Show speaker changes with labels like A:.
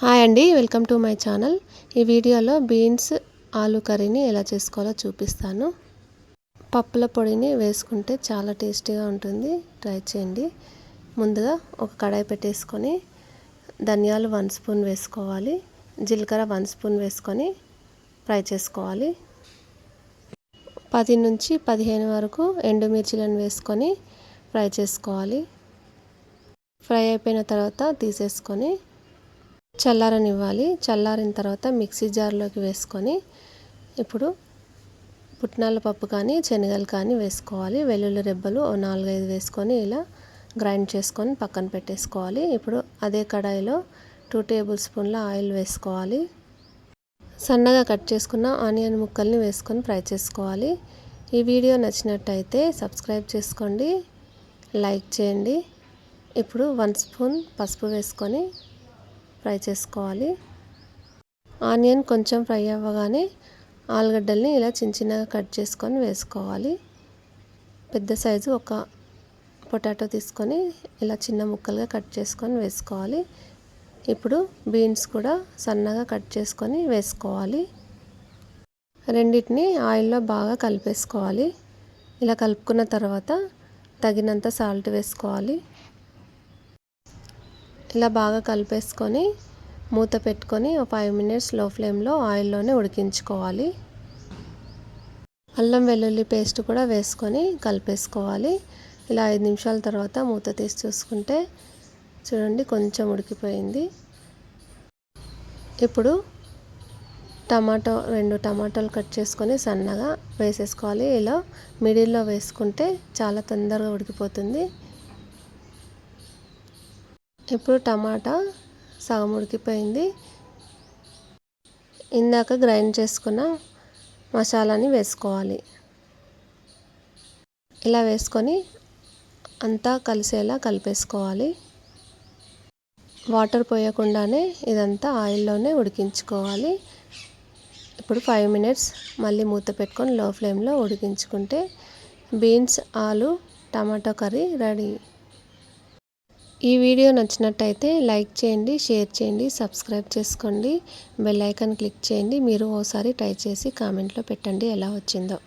A: Hi అండి welcome to my channel. ఈ వీడియోలో బీన్స్ ఆలు కర్రీని ఎలా చేసుకోవాలో చూపిస్తాను. పప్పుల పొడిని వేసుకుంటే చాలా టేస్టీగా ఉంటుంది. ట్రై చేయండి. ముందుగా ఒక కడాయి పెట్టేసుకొని ధనియాలు వన్ స్పూన్ వేసుకోవాలి. జీలకర్ర వన్ స్పూన్ వేసుకొని ఫ్రై చేసుకోవాలి. పది నుంచి పదిహేను వరకు ఎండుమిర్చిలను వేసుకొని ఫ్రై చేసుకోవాలి. ఫ్రై అయిపోయిన తర్వాత తీసేసుకొని చల్లారనివ్వాలి. చల్లారిన తర్వాత మిక్సీ జార్లోకి వేసుకొని ఇప్పుడు పుట్నాల పప్పు కానీ శనగలు కానీ వేసుకోవాలి. వెల్లుల్లి రెబ్బలు ఓ నాలుగైదు వేసుకొని ఇలా గ్రైండ్ చేసుకొని పక్కన పెట్టేసుకోవాలి. ఇప్పుడు అదే కడాయిలో టూ టేబుల్ స్పూన్ల ఆయిల్ వేసుకోవాలి. సన్నగా కట్ చేసుకున్న ఆనియన్ ముక్కల్ని వేసుకొని ఫ్రై చేసుకోవాలి. ఈ వీడియో నచ్చినట్టయితే సబ్స్క్రైబ్ చేసుకోండి లైక్ చేయండి. ఇప్పుడు వన్ స్పూన్ పసుపు వేసుకొని ఫ్రై చేసుకోవాలి. ఆనియన్ కొంచెం ఫ్రై అవ్వగానే ఆలుగడ్డల్ని ఇలా చిన్న చిన్నగా కట్ చేసుకొని వేసుకోవాలి. పెద్ద సైజు ఒక పొటాటో తీసుకొని ఇలా చిన్న ముక్కలుగా కట్ చేసుకొని వేసుకోవాలి. ఇప్పుడు బీన్స్ కూడా సన్నగా కట్ చేసుకొని వేసుకోవాలి. రెండింటిని ఆయిల్లో బాగా కలిపేసుకోవాలి. ఇలా కలుపుకున్న తర్వాత తగినంత సాల్ట్ వేసుకోవాలి. ఇలా బాగా కలిపేసుకొని మూత పెట్టుకొని ఒక ఫైవ్ మినిట్స్లో ఫ్లేమ్లో ఆయిల్లోనే ఉడికించుకోవాలి. అల్లం వెల్లుల్లి పేస్ట్ కూడా వేసుకొని కలిపేసుకోవాలి. ఇలా ఐదు నిమిషాల తర్వాత మూత తీసి చూసుకుంటే చూడండి కొంచెం ఉడికిపోయింది. ఇప్పుడు టమాటో రెండు టమాటాలు కట్ చేసుకొని సన్నగా వేసేసుకోవాలి. ఇలా మిడిల్లో వేసుకుంటే చాలా తొందరగా ఉడికిపోతుంది. ఇప్పుడు టమాటా సగం ఉడికిపోయింది ఇందాక గ్రైండ్ చేసుకున్న మసాలాని వేసుకోవాలి. ఇలా వేసుకొని అంతా కలిసేలా కలిపేసుకోవాలి. వాటర్ పోయకుండానే ఇదంతా ఆయిల్లోనే ఉడికించుకోవాలి. ఇప్పుడు ఫైవ్ మినిట్స్ మళ్ళీ మూత పెట్టుకొని లో ఫ్లేమ్లో ఉడికించుకుంటే బీన్స్ ఆలు టమాటో కర్రీ రెడీ. ఈ వీడియో నచ్చినట్టయితే లైక్ చేయండి షేర్ చేయండి సబ్స్క్రైబ్ చేసుకోండి బెల్ ఐకాన్ క్లిక్ చేయండి. మీరు ఓసారి ట్రై చేసి కామెంట్లో పెట్టండి ఎలా వచ్చిందో.